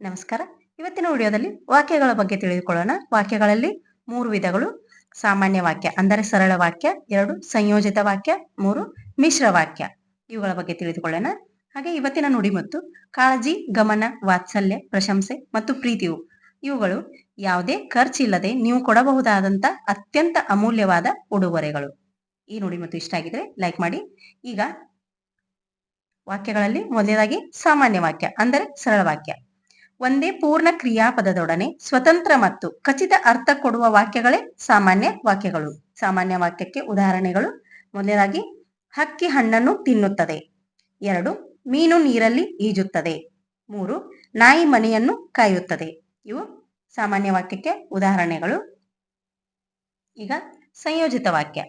ನಮಸ್ಕಾರ. ಇವತ್ತಿನ ವಿಡಿಯೋದಲ್ಲಿ ವಾಕ್ಯಗಳ ಬಗ್ಗೆ ತಿಳಿದುಕೊಳ್ಳೋಣ. ವಾಕ್ಯಗಳಲ್ಲಿ ಮೂರು ವಿಧಗಳು. ಸಾಮಾನ್ಯ ವಾಕ್ಯ ಅಂದರೆ ಸರಳ ವಾಕ್ಯ, ಎರಡು ಸಂಯೋಜಿತ ವಾಕ್ಯ, ಮೂರು ಮಿಶ್ರ ವಾಕ್ಯ. ಇವುಗಳ ಬಗ್ಗೆ ತಿಳಿದುಕೊಳ್ಳೋಣ. ಹಾಗೆ ಇವತ್ತಿನ ನುಡಿ ಮತ್ತು ಕಾಳಜಿ, ಗಮನ, ವಾತ್ಸಲ್ಯ, ಪ್ರಶಂಸೆ ಮತ್ತು ಪ್ರೀತಿಯು ಇವುಗಳು ಯಾವುದೇ ಖರ್ಚಿಲ್ಲದೆ ನೀವು ಕೊಡಬಹುದಾದಂತ ಅತ್ಯಂತ ಅಮೂಲ್ಯವಾದ ಉಡುಗೊರೆಗಳು. ಈ ನುಡಿ ಮತ್ತು ಇಷ್ಟ ಆಗಿದ್ರೆ ಲೈಕ್ ಮಾಡಿ. ಈಗ ವಾಕ್ಯಗಳಲ್ಲಿ ಮೊದಲನೇದಾಗಿ ಸಾಮಾನ್ಯ ವಾಕ್ಯ ಅಂದರೆ ಸರಳ ವಾಕ್ಯ. ಒಂದೇ ಪೂರ್ಣ ಕ್ರಿಯಾಪದದೊಡನೆ ಸ್ವತಂತ್ರ ಮತ್ತು ಖಚಿತ ಅರ್ಥ ಕೊಡುವ ವಾಕ್ಯಗಳೇ ಸಾಮಾನ್ಯ ವಾಕ್ಯಗಳು. ಸಾಮಾನ್ಯ ವಾಕ್ಯಕ್ಕೆ ಉದಾಹರಣೆಗಳು. ಮೊದಲನೇದಾಗಿ, ಹಕ್ಕಿ ಹಣ್ಣನ್ನು ತಿನ್ನುತ್ತದೆ. ಎರಡು, ಮೀನು ನೀರಲ್ಲಿ ಈಜುತ್ತದೆ. ಮೂರು, ನಾಯಿ ಮನೆಯನ್ನು ಕಾಯುತ್ತದೆ. ಇವು ಸಾಮಾನ್ಯ ವಾಕ್ಯಕ್ಕೆ ಉದಾಹರಣೆಗಳು. ಈಗ ಸಂಯೋಜಿತ ವಾಕ್ಯ.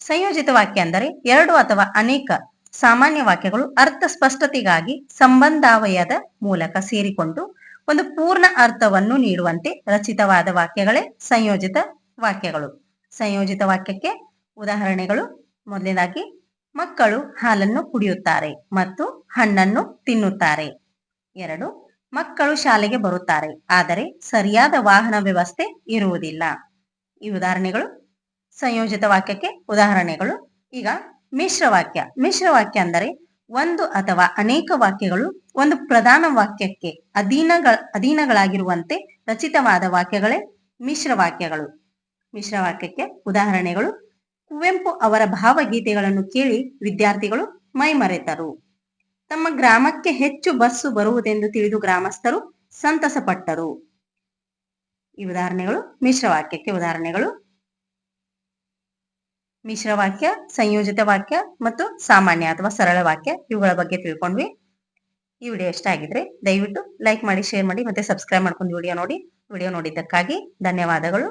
ಸಂಯೋಜಿತ ವಾಕ್ಯ ಅಂದರೆ ಎರಡು ಅಥವಾ ಅನೇಕ ಸಾಮಾನ್ಯ ವಾಕ್ಯಗಳು ಅರ್ಥ ಸ್ಪಷ್ಟತೆಗಾಗಿ ಸಂಬಂಧಾವಯದ ಮೂಲಕ ಸೇರಿಕೊಂಡು ಒಂದು ಪೂರ್ಣ ಅರ್ಥವನ್ನು ನೀಡುವಂತೆ ರಚಿತವಾದ ವಾಕ್ಯಗಳೇ ಸಂಯೋಜಿತ ವಾಕ್ಯಗಳು. ಸಂಯೋಜಿತ ವಾಕ್ಯಕ್ಕೆ ಉದಾಹರಣೆಗಳು. ಮೊದಲನೇದಾಗಿ, ಮಕ್ಕಳು ಹಾಲನ್ನು ಕುಡಿಯುತ್ತಾರೆ ಮತ್ತು ಹಣ್ಣನ್ನು ತಿನ್ನುತ್ತಾರೆ. ಎರಡು, ಮಕ್ಕಳು ಶಾಲೆಗೆ ಬರುತ್ತಾರೆ, ಆದರೆ ಸರಿಯಾದ ವಾಹನ ವ್ಯವಸ್ಥೆ ಇರುವುದಿಲ್ಲ. ಈ ಉದಾಹರಣೆಗಳು ಸಂಯೋಜಿತ ವಾಕ್ಯಕ್ಕೆ ಉದಾಹರಣೆಗಳು. ಈಗ ಮಿಶ್ರ ವಾಕ್ಯ. ಮಿಶ್ರ ವಾಕ್ಯ ಅಂದರೆ ಒಂದು ಅಥವಾ ಅನೇಕ ವಾಕ್ಯಗಳು ಒಂದು ಪ್ರಧಾನ ವಾಕ್ಯಕ್ಕೆ ಅಧೀನಗಳ, ಅಧೀನಗಳಾಗಿರುವಂತೆ ರಚಿತವಾದ ವಾಕ್ಯಗಳೇ ಮಿಶ್ರ ವಾಕ್ಯಗಳು. ಮಿಶ್ರ ವಾಕ್ಯಕ್ಕೆ ಉದಾಹರಣೆಗಳು, ಕುವೆಂಪು ಅವರ ಭಾವಗೀತೆಗಳನ್ನು ಕೇಳಿ ವಿದ್ಯಾರ್ಥಿಗಳು ಮೈಮರೆತರು. ತಮ್ಮ ಗ್ರಾಮಕ್ಕೆ ಹೆಚ್ಚು ಬಸ್ಸು ಬರುವುದೆಂದು ತಿಳಿದು ಗ್ರಾಮಸ್ಥರು ಸಂತಸಪಟ್ಟರು. ಈ ಉದಾಹರಣೆಗಳು ಮಿಶ್ರ ವಾಕ್ಯಕ್ಕೆ ಉದಾಹರಣೆಗಳು. ಮಿಶ್ರ ವಾಕ್ಯ, ಸಂಯೋಜಿತ ವಾಕ್ಯ ಮತ್ತು ಸಾಮಾನ್ಯ ಅಥವಾ ಸರಳ ವಾಕ್ಯ ಇವುಗಳ ಬಗ್ಗೆ ತಿಳ್ಕೊಂಡ್ವಿ. ಈ ವಿಡಿಯೋ ಇಷ್ಟ ಆಗಿದ್ರೆ ದಯವಿಟ್ಟು ಲೈಕ್ ಮಾಡಿ ಶೇರ್ ಮಾಡಿ ಮತ್ತೆ ಸಬ್ಸ್ಕ್ರೈಬ್ ಮಾಡ್ಕೊಂಡು ವಿಡಿಯೋ ನೋಡಿ. ವಿಡಿಯೋ ನೋಡಿದ್ದಕ್ಕಾಗಿ ಧನ್ಯವಾದಗಳು.